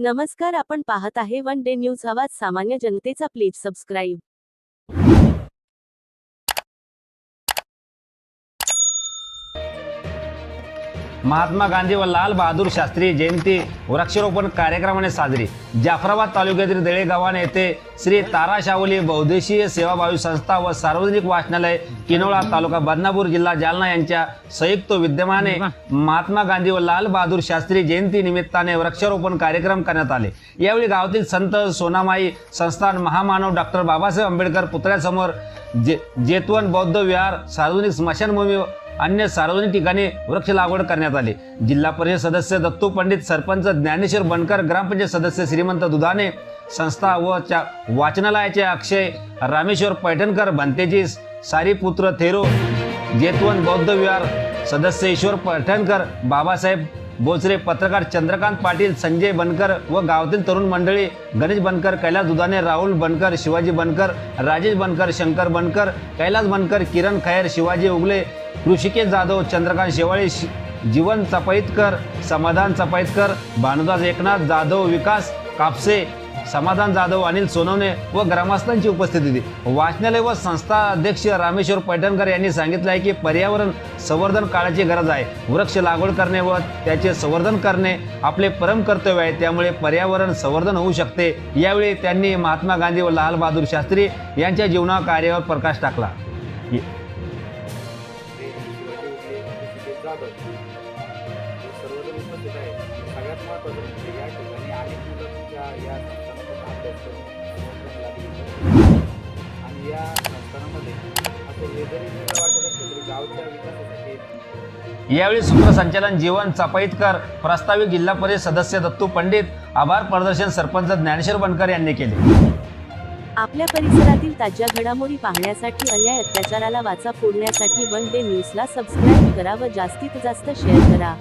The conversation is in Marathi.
नमस्कार आपण पाहत आहे वन डे न्यूज आवाज सामान्य जनतेचा प्लीज सबस्क्राईब. महात्मा गांधी व लाल बहादूर शास्त्री जयंती वृक्षारोपण कार्यक्रमाने साजरी. जाफराबाद तालुक्यातील दळेगावाने येथे श्री तारा शावली बहुदेशीय सेवाभावी संस्था व सार्वजनिक वाचनालय किनोळा तालुका बदनापूर जिल्हा जालना यांच्या संयुक्त विद्यमाने महात्मा गांधी व लाल बहादूर शास्त्री जयंती निमित्ताने वृक्षारोपण कार्यक्रम करण्यात आले. यावेळी गावातील संत सोनामाई संस्थान महामानव डॉक्टर बाबासाहेब आंबेडकर पुतळ्यासमोर जे जेतवन बौद्ध विहार सार्वजनिक स्मशानभूमी अन्य सार्वजनिक ठिकाणी वृक्ष लागवड करण्यात आली. जिल्हा परिषद सदस्य दत्तू पंडित सरपंच ज्ञानेश्वर बनकर ग्रामपंचायत सदस्य श्रीमंत दुधाने संस्था व च्या वाचनालयाचे अक्षय रामेश्वर पैठणकर भंतेजी सारीपुत्र थेरो जेतवन बौद्ध विहार सदस्य ईश्वर पैठणकर बाबासाहेब बोचरे पत्रकार चंद्रकांत पाटील संजय बनकर व गावातील तरुण मंडळी गणेश बनकर कैलास दुधाने राहुल बनकर शिवाजी बनकर राजेश बनकर शंकर बनकर कैलास बनकर किरण खैर शिवाजी उगले ऋषिकेश जाधव चंद्रकांत शेवाळे जीवन चपाईतकर समाधान चपैतकर भानुदास एकनाथ जाधव विकास कापसे समाधान जाधव अनिल सोनवणे व ग्रामस्थांची उपस्थिती होती. वाचनालय व संस्था अध्यक्ष रामेश्वर पैठणकर यांनी सांगितलं आहे की पर्यावरण संवर्धन काळाची गरज आहे. वृक्ष लागवड करणे व त्याचे संवर्धन करणे आपले परम कर्तव्य आहे. त्यामुळे पर्यावरण संवर्धन होऊ शकते. यावेळी त्यांनी महात्मा गांधी व लाल बहादूर शास्त्री यांच्या जीवना कार्यावर प्रकाश टाकला. सर्वजण उपस्थित सगळ्यात महत्त्वाचं म्हणजे या ठिकाणी या अभ्यास करून लागली आहेत. आणि या संस्थानामध्ये असं हे जरी वेगळं वाटत असलं तरी गावच्या विकासासाठी यावेळी सूत्रसंचालन जीवन चपाईतकर प्रस्तावित जिल्हा परिषद सदस्य दत्तू पंडित आभार प्रदर्शन सरपंच ज्ञानेश्वर बनकर यांनी केले आपल्या परिसरातील ताज्या घडामोडी पाहण्यासाठी अन्याय अत्याचाराला वाचा फोडण्यासाठी वन डे न्यूजला सबस्क्राईब करा व जास्तीत जास्त शेअर करा